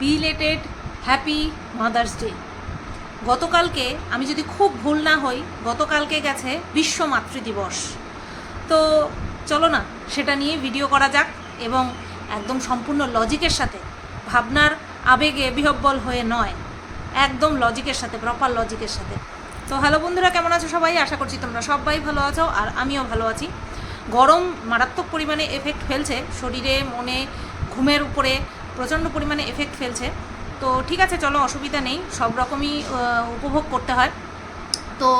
Belated happy mother's day গতকালকে আমি যদি খুব ভুল না হই, গতকালকে গেছে বিশ্ব মাতৃদিবস তো চলো না, সেটা নিয়ে ভিডিও করা যাক এবং একদম সম্পূর্ণ লজিকের সাথে, ভাবনার আবেগে বিহব্বল হয়ে নয়, একদম লজিকের সাথে প্রপার লজিকের সাথে। তো হ্যালো বন্ধুরা, কেমন আছো সবাই? আশা করছি তোমরা সবাই ভালো আছো আর আমিও ভালো আছি। গরম মারাত্মক পরিমাণে এফেক্ট ফেলছে শরীরে, মনে, ঘুমের উপরে প্রচণ্ড পরিমাণে এফেক্ট ফেলছে। তো ঠিক আছে, চলো, অসুবিধা নেই। সব রকমই উপভোগ করতে হয়। তো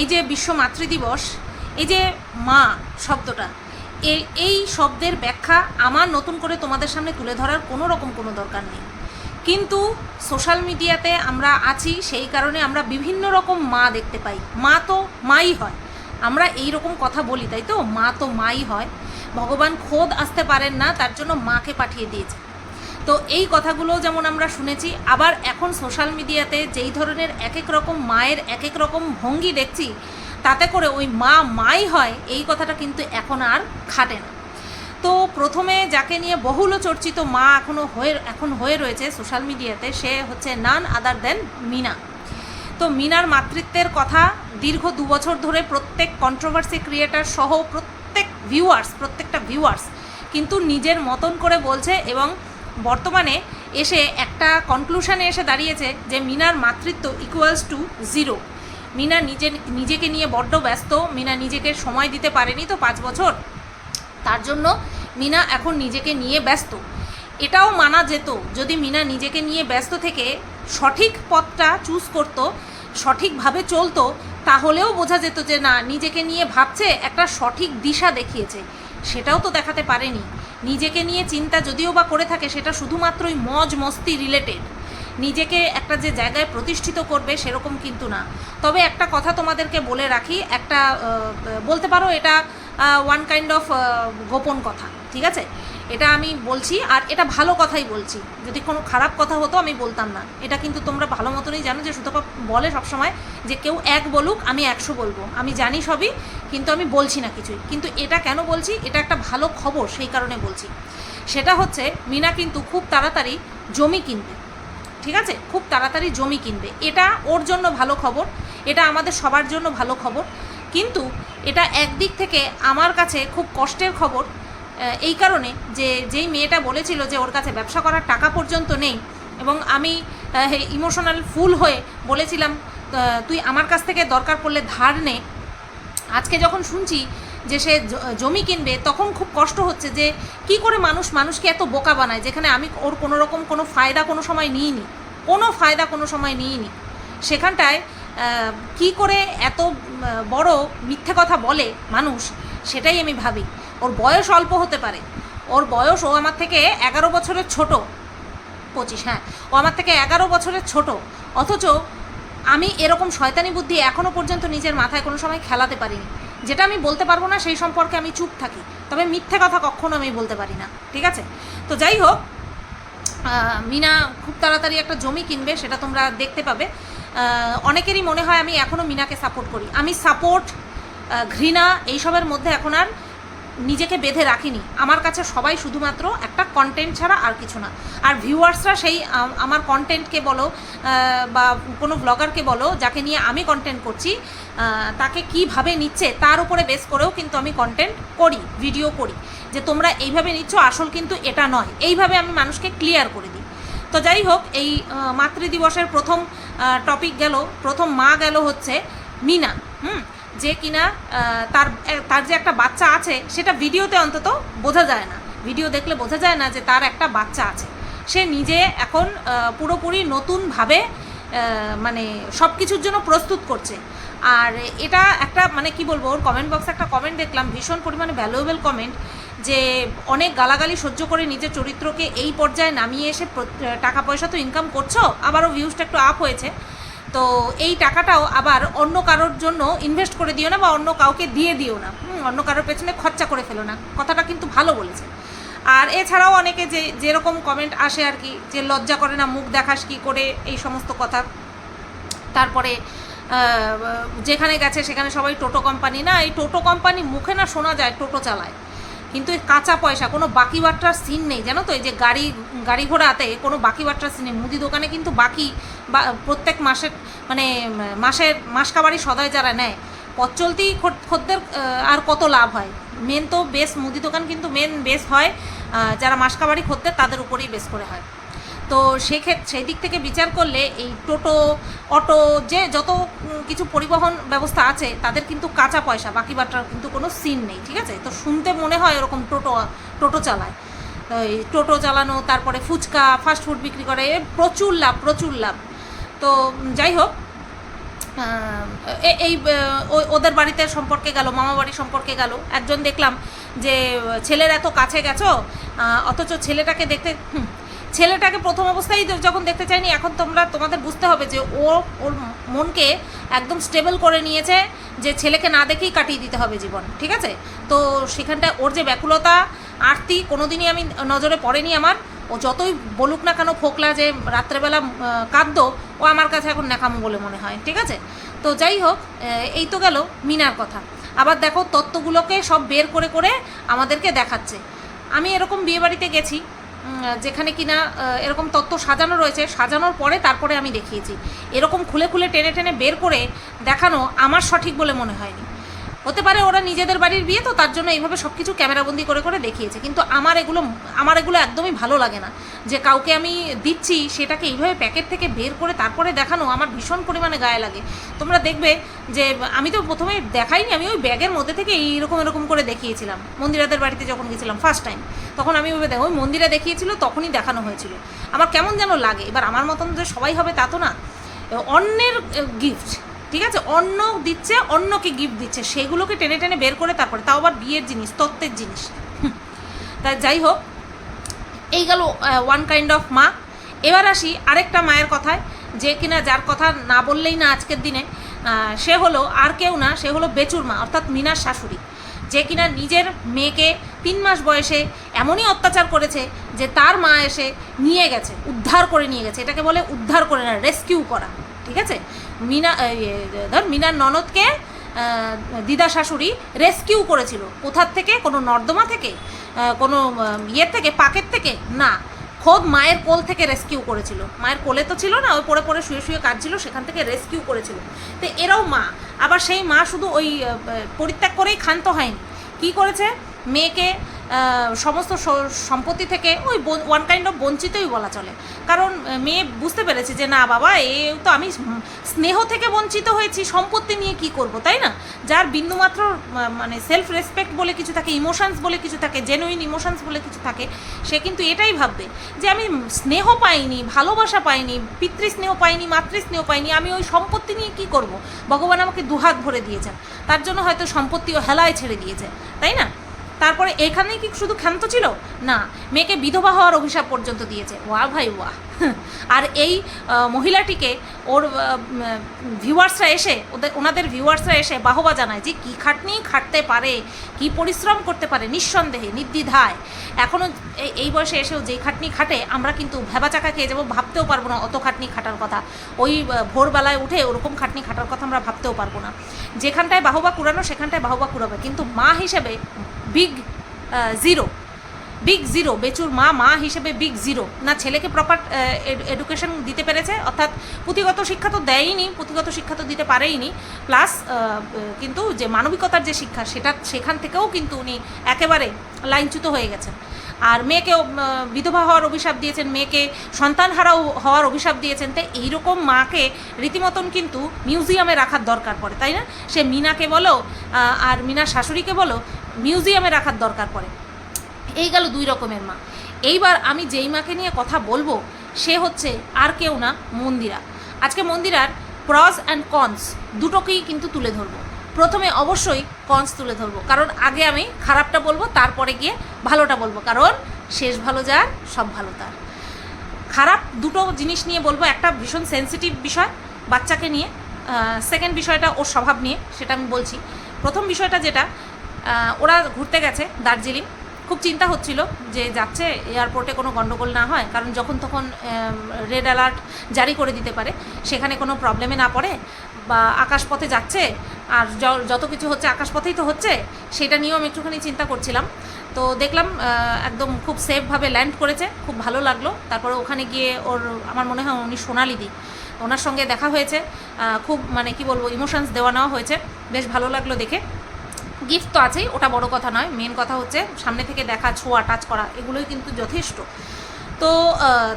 এই যে বিশ্ব মাতৃদিবস এই যে মা শব্দটা এই শব্দের ব্যাখ্যা আমার নতুন করে তোমাদের সামনে তুলে ধরার কোনো রকম কোনো দরকার নেই। কিন্তু সোশ্যাল মিডিয়াতে আমরা আছি, সেই কারণে আমরা বিভিন্ন রকম মা দেখতে পাই। মা তো মাই হয়। আমরা এই রকম কথা বলি, তাই তো? মা তো মাই হয়। ভগবান খোদ আসতে পারেন না, তার জন্য মাকে পাঠিয়ে দিয়েছে। তো এই কথাগুলো যেমন আমরা শুনেছি, আবার এখন সোশ্যাল মিডিয়াতে যেই ধরনের এক এক রকম মায়ের এক এক রকম ভঙ্গি দেখছি, তাতে করে ওই মা মাই হয়, এই কথাটা কিন্তু এখন আর খাটে না। তো প্রথমে যাকে নিয়ে বহুল চর্চিত মা এখনও হয়ে, এখন হয়ে রয়েছে সোশ্যাল মিডিয়াতে সে হচ্ছে নান আদার দেন মিনা। তো মিনার মাতৃত্বের কথা দীর্ঘ দু বছর ধরে প্রত্যেক কন্ট্রোভার্সি ক্রিয়েটার সহ প্রত্যেক ভিউয়ার্স প্রত্যেকটা ভিউয়ার্স কিন্তু নিজের মতন করে বলছে এবং বর্তমানে এসে একটা কনক্লুশনে এসে দাঁড়িয়েছে যে মিনার মাতৃত্ব ইকুয়ালস টু জিরো মিনা নিজে, নিজেকে নিয়ে বড্ড ব্যস্ত, মিনা নিজেকে সময় দিতে পারেনি তো পাঁচ বছর। তার জন্য মিনা এখন নিজেকে নিয়ে ব্যস্ত। এটাও মানা যেত, যদি মিনা নিজেকে নিয়ে ব্যস্ত থেকে সঠিক পথটা চুজ করত, সঠিকভাবে চলতো, তাহলেও বোঝা যেত যে না, নিজেকে নিয়ে ভাবছে একটা সঠিক দিশা দেখিয়েছে। সেটাও তো দেখাতে পারেনি। নিজেকে নিয়ে চিন্তা যদিও বা করে থাকে, সেটা শুধুমাত্রই মজ মস্তি রিলেটেড নিজেকে একটা যে জায়গায় প্রতিষ্ঠিত করবে সেরকম কিন্তু না। তবে একটা কথা তোমাদেরকে বলে রাখি, একটা বলতে পারো এটা ওয়ান কাইন্ড অফ গোপন কথা, ঠিক আছে? এটা আমি বলছি, আর এটা ভালো কথাই বলছি। যদি কোনো খারাপ কথা হতো, আমি বলতাম না। এটা কিন্তু তোমরা ভালো মতনই জানো যে সুতপা বলে সবসময় যে কেউ এক বলুক, আমি একশো বলব। আমি জানি সবই, কিন্তু আমি বলছি না কিছুই। কিন্তু এটা কেন বলছি? এটা একটা ভালো খবর, সেই কারণে বলছি। সেটা হচ্ছে, মিনা কিন্তু খুব তাড়াতাড়ি জমি কিনবে। ঠিক আছে? খুব তাড়াতাড়ি জমি কিনবে। এটা ওর জন্য ভালো খবর, এটা আমাদের সবার জন্য ভালো খবর। কিন্তু এটা একদিক থেকে আমার কাছে খুব কষ্টের খবর এই কারণে যে, যেই মেয়েটা বলেছিল যে ওর কাছে ব্যবসা করার টাকা পর্যন্ত নেই এবং আমি ইমোশনাল ফুল হয়ে বলেছিলাম তুই আমার কাছ থেকে দরকার পড়লে ধার নে। আজকে যখন শুনছি যে সে জমি কিনবে, তখন খুব কষ্ট হচ্ছে যে কি করে মানুষ মানুষকে এত বোকা বানায়, যেখানে আমি ওর কোনো রকম কোনো ফায়দা কোনো সময় নিইনি, কোনো ফায়দা কোনো সময় নিইনি। সেখানটায় কি করে এত বড় মিথ্যে কথা বলে মানুষ, সেটাই আমি ভাবি। ওর বয়স অল্প হতে পারে। ওর বয়স ও আমার থেকে এগারো বছরের ছোট। পঁচিশ হ্যাঁ। ও আমার থেকে এগারো বছরের ছোট। অথচ আমি এরকম শয়তানি বুদ্ধি এখনও পর্যন্ত নিজের মাথায় কোনো সময় খেলাতে পারিনি। যেটা আমি বলতে পারব না, সেই সম্পর্কে আমি চুপ থাকি। তবে মিথ্যে কথা কখনো আমি বলতে পারি না, ঠিক আছে? তো যাই হোক মিনা খুব তাড়াতাড়ি একটা জমি কিনবে, সেটা তোমরা দেখতে পাবে। অনেকেরই মনে হয় আমি এখনও মিনাকে সাপোর্ট করি। আমি সাপোর্ট ঘৃণা, এইসবের মধ্যে এখন আর নিজেকে বেঁধে রাখিনি। আমার কাছে সবাই শুধুমাত্র একটা কন্টেন্ট ছাড়া আর কিছু না। আর ভিউয়ার্সরা সেই আমার কন্টেন্টকে বলো বা কোনো ব্লগারকে বলো, যাকে নিয়ে আমি কন্টেন্ট করছি তাকে কীভাবে নিচ্ছে, তার উপরে বেস করেও কিন্তু আমি কন্টেন্ট করি ভিডিও করি। যে তোমরা এইভাবে নিচ্ছ, আসল কিন্তু এটা নয়। এইভাবে আমি মানুষকে ক্লিয়ার করে দিই। তো যাই হোক, এই মাতৃদিবসের প্রথম টপিক গেল, প্রথম মা গেল হচ্ছে মিনা। হুম? যে কিনা তার তার যে একটা বাচ্চা আছে, সেটা ভিডিওতে অন্তত বোঝা যায় না। ভিডিও দেখলে বোঝা যায় না যে তার একটা বাচ্চা আছে। সে নিজে এখন পুরোপুরি নতুনভাবে মানে সব কিছুর জন্য প্রস্তুত করছে। আর এটা একটা মানে কি বলব, ওর কমেন্ট বক্সে একটা কমেন্ট দেখলাম, ভীষণ পরিমাণে ভ্যালুয়েবল কমেন্ট যে অনেক গালাগালি সহ্য করে নিজের চরিত্রকে এই পর্যায়ে নামিয়ে এসে টাকা পয়সা তো ইনকাম করছ, আবারও ভিউজটা একটু আপ হয়েছে। তো এই টাকাটাও আবার অন্য কারোর জন্য ইনভেস্ট করে দিও না বা অন্য কাউকে দিয়ে দিও না। অন্য কারোর পেছনে খরচা করে ফেলো না। কথাটা কিন্তু ভালো বলেছে। আর এছাড়াও অনেকে যে, যেরকম কমেন্ট আসে আর কি, যে লজ্জা করে না মুখ দেখাস কি করে, এই সমস্ত কথা। তারপরে যেখানে গেছে সেখানে সবাই টোটো কোম্পানি না, এই টোটো কোম্পানি মুখে না শোনা যায়, টোটো চালায়। কিন্তু এই কাঁচা পয়সা, কোনো বাকি বাট্টার সিন নেই, জানো তো? এই যে গাড়ি গাড়ি ঘোড়াতে কোনো বাকি বাট্টার সিন নেই। মুদি দোকানে কিন্তু বাকি বা, প্রত্যেক মাসের মানে মাসের মাসকাবারি সদায় যারা নেয়, পথ চলতেই খোদ- খদ্দের আর কত লাভ হয়? মেন তো বেশ মুদি দোকান কিন্তু মেন বেশ হয় যারা মাসকাবারি খদ্দের, তাদের উপরেই বেশ করে হয়। তো সেক্ষেত্রে সেই দিক থেকে বিচার করলে এই টোটো, অটো, যে যত কিছু পরিবহন ব্যবস্থা আছে, তাদের কিন্তু কাঁচা পয়সা, বাকি বাটার কিন্তু কোনো সিন নেই, ঠিক আছে? তো শুনতে মনে হয় এরকম টোটো টোটো চালায়। এই টোটো চালানো, তারপরে ফুচকা ফাস্ট ফুড বিক্রি করে প্রচুর লাভ প্রচুর লাভ। তো যাই হোক এই ওদের বাড়িতে সম্পর্কে গেল মামা বাড়ি সম্পর্কে গেল। একজন দেখলাম যে, ছেলের এত কাছে গেছো অথচ ছেলেটাকে দেখতে ছেলেটাকে প্রথম অবস্থায় যখন দেখতে চাইনি, এখন তোমরা, তোমাদের বুঝতে হবে যে ও, ওর মনকে একদম স্টেবল করে নিয়েছে, যে ছেলেকে না দেখেই কাটিয়ে দিতে হবে জীবন, ঠিক আছে? তো সেখানটায় ওর যে ব্যাকুলতা, আরতি, কোনোদিনই আমি নজরে পড়েনি আমার। ও যতই বলুক না কেন ফোকলা যে রাত্রেবেলা কাঁদতো, ও আমার কাছে এখন ন্যাকামো বলে মনে হয়, ঠিক আছে? তো যাই হোক এই তো গেল মিনার কথা। আবার দেখো তত্ত্বগুলোকে সব বের করে করে আমাদেরকে দেখাচ্ছে। আমি এরকম বিয়েবাড়িতে গেছি যেখানে কিনা এরকম তত্ত্ব সাজানো রয়েছে, সাজানোর পরে তারপরে আমি দেখিয়েছি। এরকম খুলে খুলে টেনে টেনে বের করে দেখানো আমার সঠিক বলে মনে হয়নি। হতে পারে ওরা নিজেদের বাড়ির বিয়ে, তো তার জন্য এইভাবে সব কিছু ক্যামেরাবন্দি করে করে দেখিয়েছে। কিন্তু আমার এগুলো আমার এগুলো একদমই ভালো লাগে না। যে কাউকে আমি দিচ্ছি, সেটাকে এইভাবে প্যাকেট থেকে বের করে তারপরে দেখানো আমার ভীষণ পরিমাণে গায়ে লাগে। তোমরা দেখবে যে, আমি তো প্রথমে দেখাইনি, আমি ওই ব্যাগের মধ্যে থেকে এইরকম এরকম করে দেখিয়েছিলাম। মন্দিরাদের বাড়িতে যখন গেছিলাম ফার্স্ট টাইম তখন আমি দেখ- ওই মন্দিরে দেখিয়েছিল, তখনই দেখানো হয়েছিল। আমার কেমন যেন লাগে। এবার আমার মতন যে সবাই হবে তা তো না। অন্যের গিফট ঠিক আছে? অন্য দিচ্ছে, অন্যকে গিফট দিচ্ছে। সেগুলোকে টেনে টেনে বের করে তারপরে। তাও আবার বিয়ের জিনিস, তত্ত্বের জিনিস। তা যাই হোক, এই গেল ওয়ান কাইন্ড অফ মা। এবার আসি আরেকটা মায়ের কথায়, যে কিনা যার কথা না বললেই না আজকের দিনে সে হলো আর কেউ না, সে হলো বেচুর মা, অর্থাৎ মিনার শাশুড়ি। যে কিনা নিজের মেয়েকে তিন মাস বয়সে এমনই অত্যাচার করেছে যে তার মা এসে নিয়ে গেছে, উদ্ধার করে নিয়ে গেছে। এটাকে বলে উদ্ধার করে না রেস্কিউ করা। ঠিক আছে? মিনা ধর মিনার ননদকে দিদা শাশুড়ি রেস্কিউ করেছিল। কোথার থেকে? কোনো নর্দমা থেকে? কোনো ইয়ের থেকে? পাকের থেকে? না। খোদ মায়ের কোল থেকে রেস্কিউ করেছিল। মায়ের কোলে তো ছিল না, ওই পড়ে পড়ে শুয়ে শুয়ে কাটছিল সেখান থেকে রেস্কিউ করেছিল। তো এরাও মা। আবার সেই মা শুধু ওই পরিত্যাগ করেই ক্ষান্ত হয়নি। কি করেছে? মেয়েকে সমস্ত সম্পত্তি থেকে ওই ওয়ান কাইন্ড অফ বঞ্চিতই বলা চলে। কারণ মেয়ে বুঝতে পেরেছে যে, না, বাবা, এ তো আমি স্নেহ থেকে বঞ্চিত হয়েছি, সম্পত্তি নিয়ে কি করব? তাই না? যার বিন্দুমাত্র মানে সেলফ রেসপেক্ট বলে কিছু থাকে ইমোশনস বলে কিছু থাকে জেনুইন ইমোশনস বলে কিছু থাকে, সে কিন্তু এটাই ভাববে যে, আমি স্নেহ পাইনি, ভালোবাসা পাইনি, পিতৃস্নেহ পাইনি, মাতৃস্নেহ পাইনি, আমি ওই সম্পত্তি নিয়ে কি করব? ভগবান আমাকে দুহাত ভরে দিয়েছেন। তার জন্য হয়তো সম্পত্তিও হেলায় ছেড়ে দিয়েছে। তাই না? তারপরে এখানেই কি শুধু ক্ষান্ত ছিল? না, মেয়েকে বিধবা হওয়ার অভিশাপ পর্যন্ত দিয়েছে। ওয়া ভাই, ওয়া। আর এই মহিলাটিকে ওর ভিউয়ার্সরা এসে, ওদের, ওনাদের ভিউয়ার্সরা এসে বাহবা জানায় যে, কী খাটনি খাটতে পারে, কি পরিশ্রম করতে পারে, নিঃসন্দেহে, নির্দ্বিধায়। এখনও এই- বয়সে এসেও যেই খাটনি খাটে, আমরা কিন্তু ভেবা চাকা খেয়ে যাব, ভাবতেও পারব না অত খাটনি খাটার কথা। ওই ভোরবেলায় উঠে ওরকম খাটনি খাটার কথা আমরা ভাবতেও পারব না। যেখানটায় বাহবা কুড়ানো, সেখানটায় বাহবা কুড়াবে। কিন্তু মা হিসেবে বিগ জিরো বিগ জিরো বেচুর মা মা হিসেবে বিগ জিরো না, ছেলেকে প্রপার এডুকেশন দিতে পেরেছে, অর্থাৎ পুঁথিগত শিক্ষা তো দেয়ইনি, পুঁথিগত শিক্ষা তো দিতে পারেইনি। প্লাস কিন্তু যে মানবিকতার যে শিক্ষা, সেটা সেখান থেকেও কিন্তু উনি একেবারে লাইনচ্যুত হয়ে গেছেন। আর মেয়েকে বিধবা হওয়ার অভিশাপ দিয়েছেন, মেয়েকে সন্তান হারাও হওয়ার অভিশাপ দিয়েছেন। তাই এইরকম মাকে রীতিমতন কিন্তু মিউজিয়ামে রাখার দরকার পড়ে, তাই না? সে মিনাকে বলো আর মিনার শাশুড়িকে বলো, মিউজিয়ামে রাখার দরকার পড়ে। এই গেল দুই রকমের মা। এইবার আমি যেই মাকে নিয়ে কথা বলব, সে হচ্ছে আর কেউ না, মন্দিরা। আজকে মন্দিরার প্রস অ্যান্ড কনস দুটোকেই কিন্তু তুলে ধরবো। প্রথমে অবশ্যই কনস তুলে ধরবো। কারণ আগে আমি খারাপটা বলব, তারপরে গিয়ে ভালোটা বলব। কারণ শেষ ভালো যার, সব ভালো তার। খারাপ দুটো জিনিস নিয়ে বলব। একটা ভীষণ সেন্সিটিভ বিষয় বাচ্চাকে নিয়ে সেকেন্ড বিষয়টা ওর স্বভাব নিয়ে, সেটা আমি বলছি। প্রথম বিষয়টা যেটা ওরা ঘুরতে গেছে দার্জিলিং। খুব চিন্তা হচ্ছিল যে যাচ্ছে এয়ারপোর্টে কোনো গণ্ডগোল না হয়, কারণ যখন তখন রেড অ্যালার্ট জারি করে দিতে পারে, সেখানে কোনো প্রবলেমে না পড়ে। বা আকাশপথে যাচ্ছে, আর যত কিছু হচ্ছে আকাশপথেই তো হচ্ছে, সেটা নিয়েও আমি একটুখানি চিন্তা করছিলাম। তো দেখলাম একদম খুব সেফভাবে ল্যান্ড করেছে, খুব ভালো লাগল। তারপরে ওখানে গিয়ে ওর, আমার মনে হয় উনি সোনালি দি ওনার সঙ্গে দেখা হয়েছে। খুব মানে কি বলব ইমোশনস দেওয়া নেওয়া হয়েছে। বেশ ভালো লাগল দেখে। গিফট তো আছেই, ওটা বড় কথা নয়। মেন কথা হচ্ছে, সামনে থেকে দেখা, ছোঁয়া টাচ করা, এগুলোই কিন্তু যথেষ্ট। তো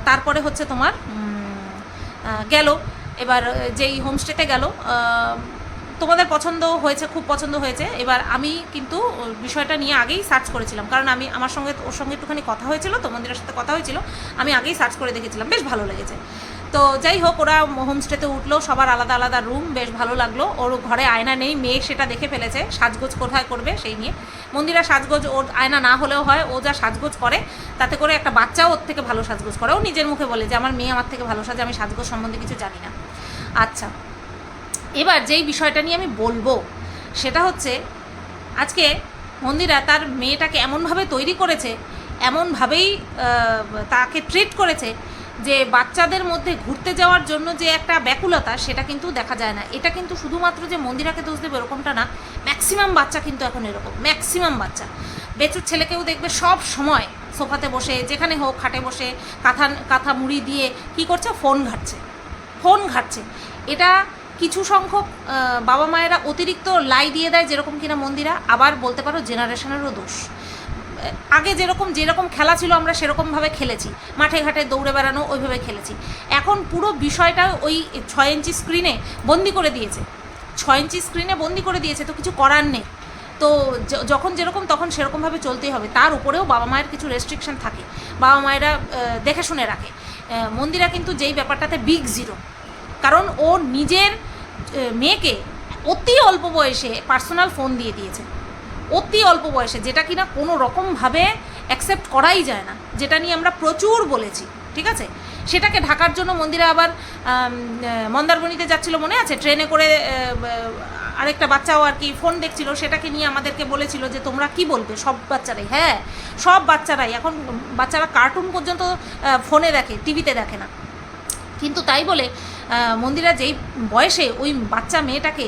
তারপরে হচ্ছে তোমার গেল। এবার যেই হোমস্টেতে গেল তোমাদের পছন্দ হয়েছে, খুব পছন্দ হয়েছে, এবার আমি কিন্তু বিষয়টা নিয়ে আগেই সার্চ করেছিলাম, কারণ আমি আমার সঙ্গে, ওর সঙ্গে একটুখানি কথা হয়েছিল তো মন্দিরের সাথে কথা হয়েছিল, আমি আগেই সার্চ করে দেখেছিলাম, বেশ ভালো লেগেছে। তো যাই হোক, ওরা হোমস্টেতে উঠল, সবার আলাদা আলাদা রুম বেশ ভালো লাগল, ওর ঘরে আয়না নেই, মেয়ে সেটা দেখে ফেলেছে, সাজগোজ কোথায় করবে সেই নিয়ে। মন্দিরা সাজগোজ, ওর আয়না না হলেও হয়, ও যা সাজগোজ করে, তাতে করে একটা বাচ্চাও ওর থেকে ভালো সাজগোজ করে। ও নিজের মুখে বলে যে, আমার মেয়ে আমার থেকে ভালো সাজে, আমি সাজগোজ সম্বন্ধে কিছু জানি আচ্ছা এবার যেই বিষয়টা নিয়ে আমি বলব, সেটা হচ্ছে আজকে মন্দিরা তার মেয়েটাকে এমনভাবে তৈরি করেছে, এমনভাবেই তাকে ট্রিট করেছে যে বাচ্চাদের মধ্যে ঘুরতে যাওয়ার জন্য যে একটা ব্যাকুলতা সেটা কিন্তু দেখা যায় না। এটা কিন্তু শুধুমাত্র যে মন্দিরাকে দোষ দেবে এরকমটা না ম্যাক্সিমাম বাচ্চা কিন্তু এখন এরকম ম্যাক্সিমাম বাচ্চা। বেচুর ছেলেকেও দেখবে সব সময় সোফাতে বসে, যেখানে হোক খাটে বসে, কাঁথা কাঁথা মুড়ি দিয়ে কি করছে? ফোন ঘাটছে। ফোন ঘাটছে। এটা কিছু সংখ্যক বাবা মায়েরা অতিরিক্ত লাই দিয়ে দেয় যেরকম কিনা মন্দিরা, আবার বলতে পারো জেনারেশনেরও দোষ। আগে যেরকম যেরকম খেলা ছিল আমরা সেরকমভাবে খেলেছি। মাঠে ঘাটে দৌড়ে বেড়ানো ওইভাবে খেলেছি। এখন পুরো বিষয়টা ওই ছয় ইঞ্চি স্ক্রিনে বন্দি করে দিয়েছে। ছয় ইঞ্চি স্ক্রিনে বন্দি করে দিয়েছে তো কিছু করার নেই। তো যখন যেরকম তখন সেরকমভাবে চলতেই হবে। তার উপরেও বাবা মায়ের কিছু রেস্ট্রিকশন থাকে। বাবা মায়েরা দেখে শুনে রাখে। মন্দিরা কিন্তু যেই ব্যাপারটাতে বিগ জিরো কারণ ও নিজের মেয়েকে অতি অল্প বয়সে পার্সোনাল ফোন দিয়ে দিয়েছে। অতি অল্প বয়সে, যেটা কিনা কোনো রকমভাবে অ্যাকসেপ্ট করাই যায় না। যেটা নিয়ে আমরা প্রচুর বলেছি, ঠিক আছে? সেটাকে ঢাকার জন্য মন্দিরে আবার মন্দারমণিতে যাচ্ছিল মনে আছে? ট্রেনে করে আরেকটা বাচ্চাও আর কি ফোন দেখছিল, সেটাকে নিয়ে আমাদেরকে বলেছিল যে, তোমরা কি বলবে? সব বাচ্চারাই হ্যাঁ সব বাচ্চারাই। এখন বাচ্চারা কার্টুন পর্যন্ত ফোনে দেখে টিভিতে দেখে না। কিন্তু তাই বলে মন্দিরা যেই বয়সে ওই বাচ্চা মেয়েটাকে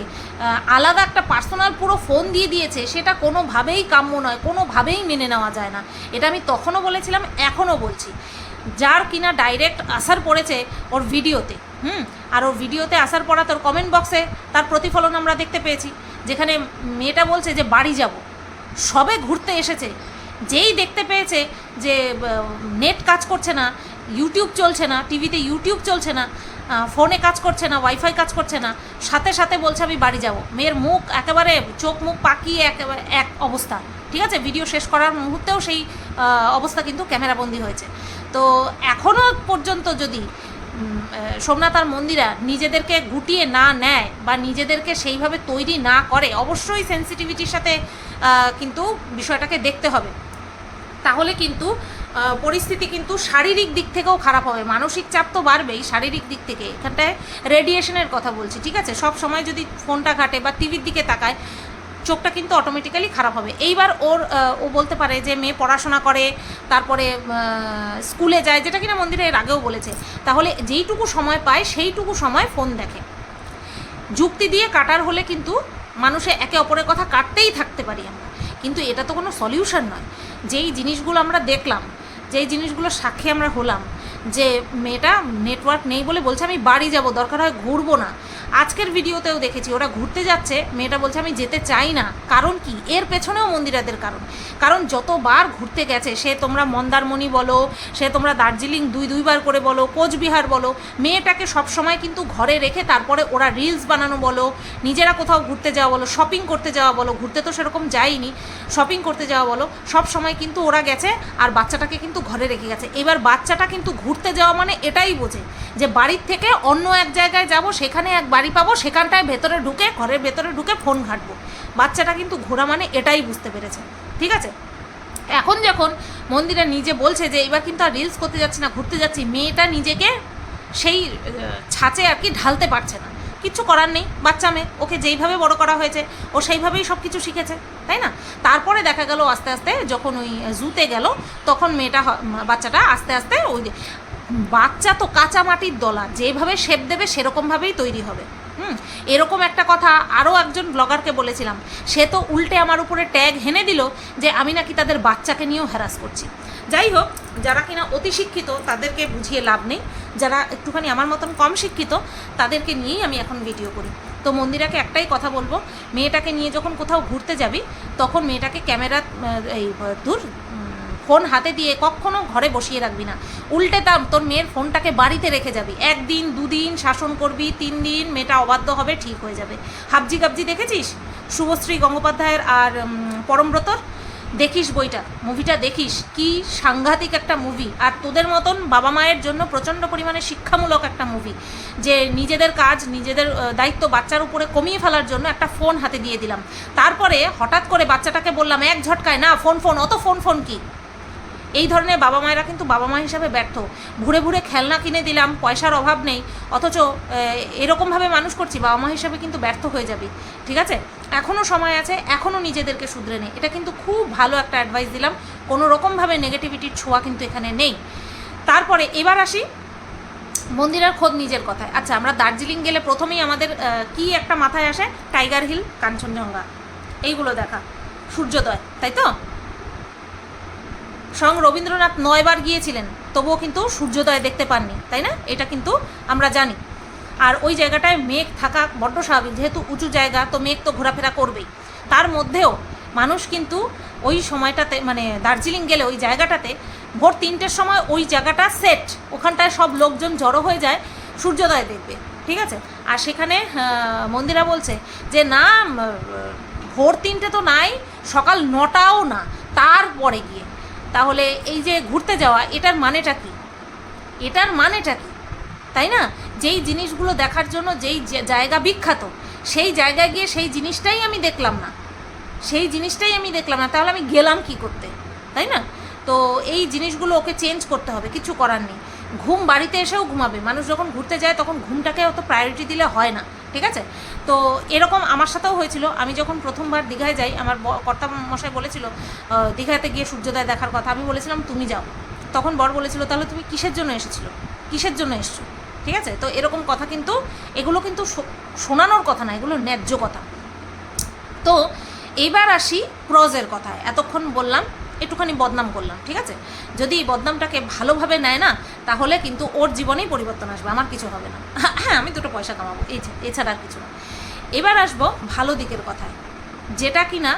আলাদা একটা পার্সোনাল পুরো ফোন দিয়ে দিয়েছে, সেটা কোনোভাবেই কাম্য নয়, কোনোভাবেই মেনে নেওয়া যায় না। এটা আমি তখনও বলেছিলাম, এখনও বলছি। যার কিনা ডাইরেক্ট আসার পড়েছে ওর ভিডিওতে, হুম? আর ওর ভিডিওতে আসার পড়া তোর কমেন্ট বক্সে তার প্রতিফলন আমরা দেখতে পেয়েছি, যেখানে মেয়েটা বলছে যে বাড়ি যাব। সবে ঘুরতে এসেছে। যেই দেখতে পেয়েছে যে নেট কাজ করছে না ইউটিউব চলছে না টিভিতে ইউটিউব চলছে না ফোনে কাজ করছে না ওয়াইফাই কাজ করছে না, সাথে সাথে বলছে আমি বাড়ি যাব। মেয়ের মুখ একেবারে, চোখ মুখ পাকিয়ে একেবারে এক অবস্থা, ঠিক আছে? ভিডিও শেষ করার মুহূর্তেও সেই অবস্থা কিন্তু ক্যামেরাবন্দি হয়েছে। তো এখনও পর্যন্ত যদি উম, আহ, সোমনাথ আর মন্দিরা নিজেদেরকে গুটিয়ে না নেয় বা নিজেদেরকে সেইভাবে তৈরি না করে অবশ্যই সেন্সিটিভিটির সাথে কিন্তু বিষয়টাকে দেখতে হবে। তাহলে কিন্তু পরিস্থিতি কিন্তু শারীরিক দিক থেকেও খারাপ হবে। মানসিক চাপ তো বাড়বেই শারীরিক দিক থেকে। এখানটায় রেডিয়েশনের কথা বলছি ঠিক আছে? সব সময় যদি ফোনটা ঘাটে বা টিভির দিকে তাকায় চোখটা কিন্তু অটোমেটিক্যালি খারাপ হবে। এইবার ওর ও বলতে পারে যে মেয়ে পড়াশোনা করে, তারপরে স্কুলে যায়, যেটা কিনা মন্দিরে এর আগেও বলেছে। তাহলে যেইটুকু সময় পায়, সেইটুকু সময় ফোন দেখে। যুক্তি দিয়ে কাটার হলে কিন্তু মানুষে একে অপরের কথা কাটতেই থাকতে পারি আমরা। কিন্তু এটা তো কোনো সলিউশন নয়। যেই জিনিসগুলো আমরা দেখলাম, যেই জিনিসগুলো সাক্ষী আমরা হলাম যে মেয়েটা নেটওয়ার্ক নেই বলে বলছে, আমি বাড়ি যাব, দরকার হয় ঘুরবো না। আজকের ভিডিওতেও দেখেছি, ওরা ঘুরতে যাচ্ছে, মেয়েটা বলছে, আমি যেতে চাই না। কারণ কি? এর পেছনেও মন্দিরাদের কারণ। কারণ যতবার ঘুরতে গেছে, সে তোমরা মন্দারমণি বলো, সে তোমরা দার্জিলিং দুই দুইবার করে বলো, কোচবিহার বলো, মেয়েটাকে সবসময় কিন্তু ঘরে রেখে তারপরে ওরা রিলস বানানো বলো, নিজেরা কোথাও ঘুরতে যাওয়া বলো শপিং করতে যাওয়া বলো, ঘুরতে তো সেরকম যায়নি শপিং করতে যাওয়া বলো, সব সময় কিন্তু ওরা গেছে আর বাচ্চাটাকে কিন্তু ঘরে রেখে গেছে। এবার বাচ্চাটা কিন্তু ঘুরতে যাওয়া মানে এটাই বোঝে যে বাড়ির থেকে অন্য এক জায়গায় যাব, সেখানে এক বাড়ি পাবো, সেখানটায় ভেতরে ঢুকে, ঘরের ভেতরে ঢুকে ফোন ঘাঁটবো। বাচ্চাটা কিন্তু ঘোরা মানে এটাই বুঝতে পেরেছে। ঠিক আছে? এখন যখন মন্দিরা নিজে বলছে যে এবার কিন্তু আর রিলস করতে যাচ্ছি না, ঘুরতে যাচ্ছি, মেয়েটা নিজেকে সেই ছাঁচে আর কি ঢালতে পারছে না। কিচ্ছু করার নেই, বাচ্চা মেয়ে, ওকে যেইভাবে বড় করা হয়েছে, ও সেইভাবেই সব কিছু শিখেছে, তাই না? তারপরে দেখা গেল আস্তে আস্তে যখন ওই জুতে গেল, তখন মেয়েটা বাচ্চাটা আস্তে আস্তে ওই বাচ্চা তো কাঁচা মাটির দলা, যেভাবে শেপ দেবে সেরকমভাবেই তৈরি হবে। হুম, এরকম একটা কথা আরও একজন ব্লগারকে বলেছিলাম, সে তো উল্টে আমার উপরে ট্যাগ হেনে দিল যে আমি নাকি তাদের বাচ্চাকে নিয়েও হ্যারাস করছি। যাই হোক, যারা কিনা অতি শিক্ষিত, তাদেরকে বুঝিয়ে লাভ নেই। যারা একটুখানি আমার মতন কম শিক্ষিত, তাদেরকে নিয়েই আমি এখন ভিডিও করি। তো মন্দিরাকে একটাই কথা বলব, মেয়েটাকে নিয়ে যখন কোথাও ঘুরতে যাবি, তখন মেয়েটাকে ক্যামেরা এই দূর ফোন হাতে দিয়ে কখনো ঘরে বসিয়ে রাখবি না। উল্টে তাম তোর মেয়ের ফোনটাকে বাড়িতে রেখে যাবি। একদিন, দুদিন শাসন করবি, তিন দিন মেয়েটা অবাধ্য হবে, ঠিক হয়ে যাবে। হাবজি গাবজি দেখেছিস? শুভশ্রী গঙ্গোপাধ্যায়ের আর পরমব্রতর? দেখিস বইটা মুভিটা দেখিস। কি সাংঘাতিক একটা মুভি আর তোদের মতন বাবা মায়ের জন্য প্রচণ্ড পরিমাণে শিক্ষামূলক একটা মুভি যে নিজেদের কাজ, নিজেদের দায়িত্ব বাচ্চার উপরে কমিয়ে ফেলার জন্য একটা ফোন হাতে দিয়ে দিলাম। তারপরে হঠাৎ করে বাচ্চাটাকে বললাম, এক ঝটকায়, না ফোন ফোন অত ফোন ফোন কি? এই ধরনের বাবা মায়েরা কিন্তু বাবা মা হিসাবে ব্যর্থ। ঘুরে ঘুরে খেলনা কিনে দিলাম, পয়সার অভাব নেই, অথচ এরকমভাবে মানুষ করছি, বাবা মা হিসাবে কিন্তু ব্যর্থ হয়ে যাবি। ঠিক আছে? এখনও সময় আছে এখনও নিজেদেরকে শুধরে নেই এটা কিন্তু খুব ভালো একটা অ্যাডভাইস দিলাম। কোনো রকমভাবে নেগেটিভিটির ছোঁয়া কিন্তু এখানে নেই। তারপরে এবার আসি মন্দিরের খোদ নিজের কথায়। আচ্ছা আমরা দার্জিলিং গেলে প্রথমেই আমাদের কি একটা মাথায় আসে? Tiger Hill, Kanchenjunga. এইগুলো দেখা। সূর্যোদয়, তাই তো? স্বয়ং রবীন্দ্রনাথ নয়বার গিয়েছিলেন, তবুও কিন্তু সূর্যোদয় দেখতে পাননি, তাই না? এটা কিন্তু আমরা জানি। আর ওই জায়গাটায় মেঘ থাকা বড্ড স্বাভাবিক, যেহেতু উঁচু জায়গা, তো মেঘ তো ঘোরাফেরা করবেই। তার মধ্যেও মানুষ কিন্তু ওই সময়টাতে মানে দার্জিলিং গেলে ওই জায়গাটাতে ভোর তিনটের সময় ওই জায়গাটা সেট ওখানটায় সব লোকজন জড়ো হয়ে যায়, সূর্যোদয় দেখবে, ঠিক আছে? আর সেখানে মন্দিরা বলছে যে, না ভোর তিনটে তো নাই, সকাল নটাও না, তারপরে গিয়ে। তাহলে এই যে ঘুরতে যাওয়া, এটার মানেটা কি? এটার মানেটা কি? তাই না? যেই জিনিসগুলো দেখার জন্য যেই জায়গা বিখ্যাত, সেই জায়গায় গিয়ে সেই জিনিসটাই আমি দেখলাম না। সেই জিনিসটাই আমি দেখলাম না, তাহলে আমি গেলাম কি করতে? তাই না? তো এই জিনিসগুলো ওকে চেঞ্জ করতে হবে, কিছু করার নেই। ঘুম বাড়িতে এসেও ঘুমাবে। মানুষ যখন ঘুরতে যায়, তখন ঘুমটাকে অত প্রায়োরিটি দিলে হয় না। ঠিক আছে? তো এরকম আমার সাথেও হয়েছিল। আমি যখন প্রথমবার দীঘায় যাই, আমার কর্তা মশাই বলেছিল দীঘাতে গিয়ে সূর্যোদয় দেখার কথা। আমি বলেছিলাম, তুমি যাও। তখন বর বলেছিল, তাহলে তুমি কিসের জন্য এসেছিল? কিসের জন্য এসছো? ঠিক আছে? তো এরকম কথা কিন্তু, এগুলো কিন্তু শোনানোর কথা না, এগুলো ন্যায্য কথা। তো এইবার আসি ক্রজের কথায়। এতক্ষণ বললাম একটুখানি বদনাম করলাম, ঠিক আছে? যদি এই বদনামটাকে ভালোভাবে নেয় না, তাহলে কিন্তু ওর জীবনেই পরিবর্তন আসবে, আমার কিছু হবে না। হ্যাঁ আমি দুটো পয়সা কামাবো, এই এছাড়া আর কিছু না। এবার আসব ভালো দিকের কথায়, যেটা কিনা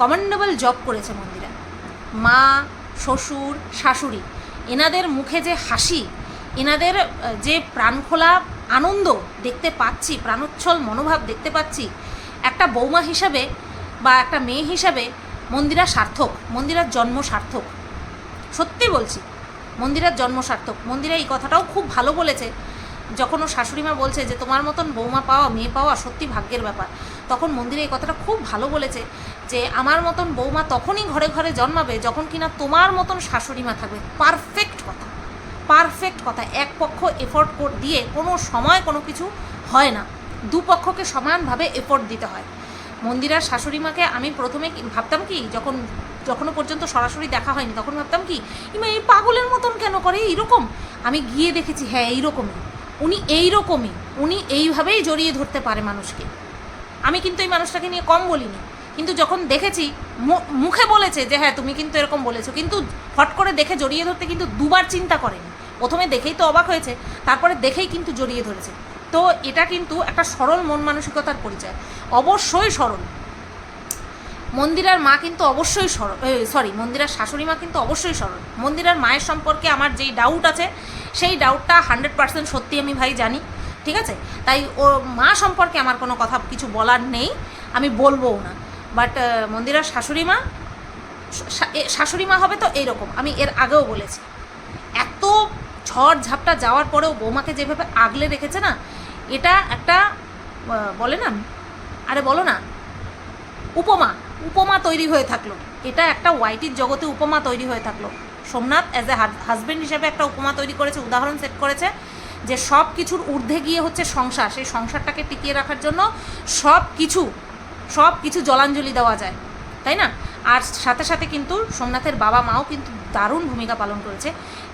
কমেন্ডেবল জব করেছে মন্দিরা। মা, শ্বশুর, শাশুড়ি, এনাদের মুখে যে হাসি, এনাদের যে প্রাণখোলা আনন্দ দেখতে পাচ্ছি, প্রাণোচ্ছল মনোভাব দেখতে পাচ্ছি, একটা বৌমা হিসাবে বা একটা মেয়ে হিসাবে মন্দিরা সার্থক, মন্দিরার জন্ম সার্থক। সত্যি বলছি, মন্দিরার জন্ম সার্থক। মন্দিরা এই কথাটাও খুব ভালো বলেছে। যখন ও শাশুড়িমা বলছে যে, তোমার মতন বৌমা পাওয়া, মেয়ে পাওয়া সত্যি ভাগ্যের ব্যাপার। তখন মন্দিরে এই কথাটা খুব ভালো বলেছে যে, আমার মতন বৌমা তখনই ঘরে ঘরে জন্মাবে যখন কিনা তোমার মতন শাশুড়িমা থাকবে। পারফেক্ট কথা। পারফেক্ট কথা। এক পক্ষ এফোর্ট দিয়ে কোনো সময় কোনো কিছু হয় না। দুপক্ষকে সমানভাবে এফোর্ট দিতে হয়। মন্দিরার শাশুড়ি মাকে আমি প্রথমে ভাবতাম কি, যখন, যখনও পর্যন্ত সরাসরি দেখা হয়নি, তখন ভাবতাম কি, ইমা এই পাগলের মতন কেন করে? এইরকম আমি গিয়ে দেখেছি হ্যাঁ এইরকমই উনি এইরকমই উনি এইভাবেই জড়িয়ে ধরতে পারে মানুষকে। আমি কিন্তু এই মানুষটাকে নিয়ে কম বলিনি। কিন্তু যখন দেখেছি মুখে বলেছে যে হ্যাঁ তুমি কিন্তু এরকম বলেছ, কিন্তু ফট করে দেখে জড়িয়ে ধরতে কিন্তু দুবার চিন্তা করেনি। প্রথমে দেখেই তো অবাক হয়েছে, তারপরে দেখেই কিন্তু জড়িয়ে ধরেছে। তো এটা কিন্তু একটা সরল মন মানসিকতার পরিচয়। অবশ্যই সরল। মন্দিরার মা কিন্তু অবশ্যই সরল সরি মন্দিরার শাশুড়ি মা কিন্তু অবশ্যই সরল। মন্দিরার মায়ের সম্পর্কে আমার যেই ডাউট আছে, সেই ডাউটটা হান্ড্রেড পার্সেন্ট সত্যি আমি ভাই জানি, ঠিক আছে? তাই ও মা সম্পর্কে আমার কোনো কথা কিছু বলার নেই, আমি বলবোও না। বাট মন্দিরার শাশুড়ি মা শাশুড়ি মা হবে তো এইরকম, আমি এর আগেও বলেছি। এত ঝড় ঝাপটা যাওয়ার পরেও বৌমাকে যেভাবে আগলে রেখেছে না এটা একটা বলে না? আরে বলো না। উপমা উপমা তৈরি হয়ে থাকল। এটা একটা ওয়াইটির জগতে উপমা তৈরি হয়ে থাকল। সোমনাথ অ্যাজ এ হাজব্যান্ড হিসেবে একটা উপমা তৈরি করেছে, উদাহরণ সেট করেছে যে সব কিছুর ঊর্ধ্বে গিয়ে হচ্ছে সংসার। সেই সংসারটাকে টিকিয়ে রাখার জন্য সব কিছু সব কিছু জলাঞ্জলি দেওয়া যায়। তাই না? আর সাথে সাথে কিন্তু সোমনাথের বাবা মাও কিন্তু দারুণ ভূমিকা পালন করেছে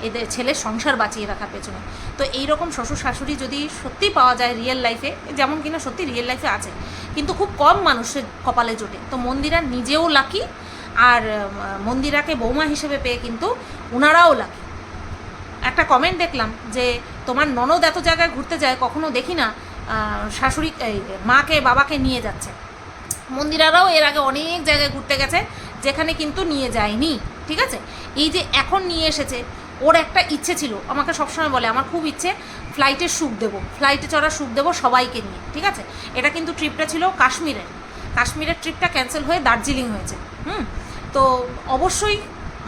এদের ছেলের সংসার বাঁচিয়ে রাখার পেছনে। তো এই রকম শ্বশুর শাশুড়ি যদি সত্যি পাওয়া যায় রিয়েল লাইফে যেমন কিনা সত্যি রিয়েল লাইফে আছে, কিন্তু খুব কম মানুষের কপালে জোটে। তো মন্দিরা নিজেও লাকি আর মন্দিরাকে বৌমা হিসেবে পেয়ে কিন্তু ওনারাও লাকি একটা কমেন্ট দেখলাম যে তোমার ননদ এত জায়গায় ঘুরতে যায়, কখনো দেখি না শাশুড়ি মাকে, বাবাকে নিয়ে যাচ্ছে। মন্দিরারাও এর আগে অনেক জায়গায় ঘুরতে গেছে, যেখানে কিন্তু নিয়ে যায়নি। ঠিক আছে? এই যে এখন নিয়ে এসেছে, ওর একটা ইচ্ছে ছিল, আমাকে সবসময় বলে, আমার খুব ইচ্ছে ফ্লাইটের সুখ দেবো ফ্লাইটে চড়ার সুখ দেবো সবাইকে নিয়ে। ঠিক আছে? এটা কিন্তু ট্রিপটা ছিল কাশ্মীরের কাশ্মীরের ট্রিপটা ক্যান্সেল হয়ে দার্জিলিং হয়েছে, হুম? তো অবশ্যই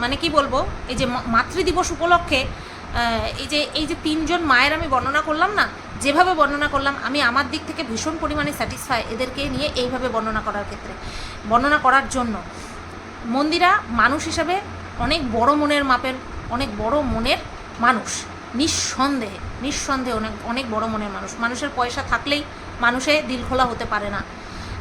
মানে কি বলব, এই যে মাতৃদিবস উপলক্ষে এই যে এই যে তিনজন মায়ের আমি বর্ণনা করলাম না, যেভাবে বর্ণনা করলাম, আমি আমার দিক থেকে ভীষণ পরিমাণে স্যাটিসফাই এদেরকে নিয়ে এইভাবে বর্ণনা করার ক্ষেত্রে। বর্ণনা করার জন্য। মন্দিরা মানুষ হিসাবে অনেক বড় মনের মাপের, অনেক বড় মনের মানুষ। নিঃসন্দেহে নিঃসন্দেহে অনেক অনেক বড় মনের মানুষ। মানুষের পয়সা থাকলেই মানুষে দিল খোলা হতে পারে না।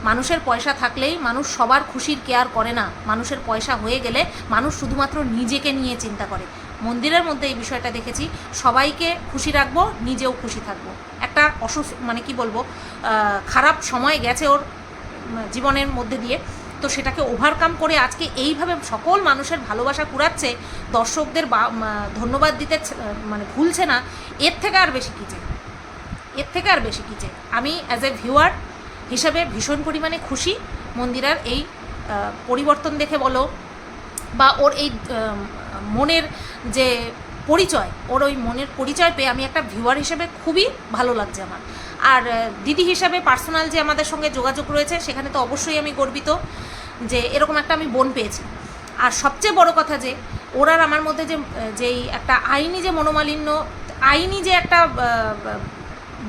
মানুষের পয়সা থাকলেই মানুষ সবার খুশির কেয়ার করে না। মানুষের পয়সা হয়ে গেলে মানুষ শুধুমাত্র নিজেকে নিয়ে চিন্তা করে। মন্দিরের মধ্যে এই বিষয়টা দেখেছি, সবাইকে খুশি রাখব, নিজেও খুশি থাকব। একটা অসুস্থ মানে কি বলব খারাপ সময় গেছে ওর জীবনের মধ্যে দিয়ে। তো সেটাকে ওভারকাম করে আজকে এইভাবে সকল মানুষের ভালোবাসা কুড়াচ্ছে, দর্শকদের ধন্যবাদ দিতে মানে ভুলছে না, এর থেকে আর বেশি কী চাই? এর থেকে আর বেশি কী চাই? আমি অ্যাজ এ ভিউয়ার হিসাবে ভীষণ পরিমাণে খুশি মন্দিরার এই পরিবর্তন দেখে বলো, বা ওর এই মনের যে পরিচয়, ওর ওই মনের পরিচয় পেয়ে আমি একটা ভিউয়ার হিসেবে খুবই ভালো লাগছে আমার। আর দিদি হিসাবে পার্সোনাল যে আমাদের সঙ্গে যোগাযোগ রয়েছে, সেখানে তো অবশ্যই আমি গর্বিত যে এরকম একটা আমি বোন পেয়েছি। আর সবচেয়ে বড় কথা যে, ওর আর আমার মধ্যে যে যেই একটা আইনি যে মনোমালিন্য, আইনি যে একটা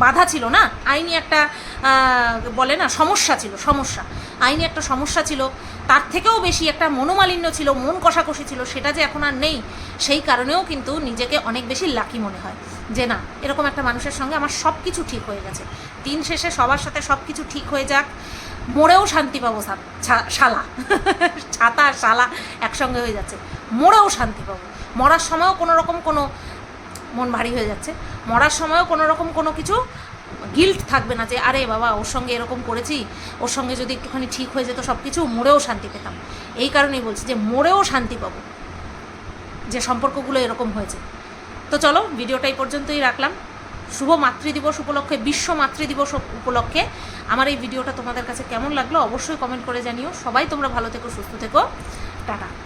বাধা ছিল না, আইনি একটা বলে না, সমস্যা ছিল, সমস্যা। আইনি একটা সমস্যা ছিল, তার থেকেও বেশি একটা মনোমালিন্য ছিল, মন কষাকষি ছিল, সেটা যে এখন আর নেই, সেই কারণেও কিন্তু নিজেকে অনেক বেশি লাকি মনে হয়। যে না, এরকম একটা মানুষের সঙ্গে আমার সব কিছু ঠিক হয়ে গেছে। দিন শেষে সবার সাথে সব কিছু ঠিক হয়ে যাক। মোড়েও শান্তি পাবো শালা। ছাতা আর শালা একসঙ্গে হয়ে যাচ্ছে। মোড়েও শান্তি পাবো। মরার সময়ও কোনো রকম কোনো মন ভারী হয়ে যাচ্ছে। মরার সময়ও কোনো রকম কোনো কিছু গিল্ট থাকবে না যে, আরে বাবা, ওর সঙ্গে এরকম করেছি। ওর সঙ্গে যদি একটুখানি ঠিক হয়ে যেত সব কিছু মরেও শান্তি পেতাম। এই কারণেই বলছি যে মরেও শান্তি পাবো। যে সম্পর্কগুলো এরকম হয়েছে। তো চলো, ভিডিওটা এই পর্যন্তই রাখলাম। শুভ মাতৃদিবস উপলক্ষে, বিশ্ব মাতৃদিবস উপলক্ষে আমার এই ভিডিওটা তোমাদের কাছে কেমন লাগল অবশ্যই কমেন্ট করে জানিও। সবাই তোমরা ভালো থেকো, সুস্থ থেকো। টাটা।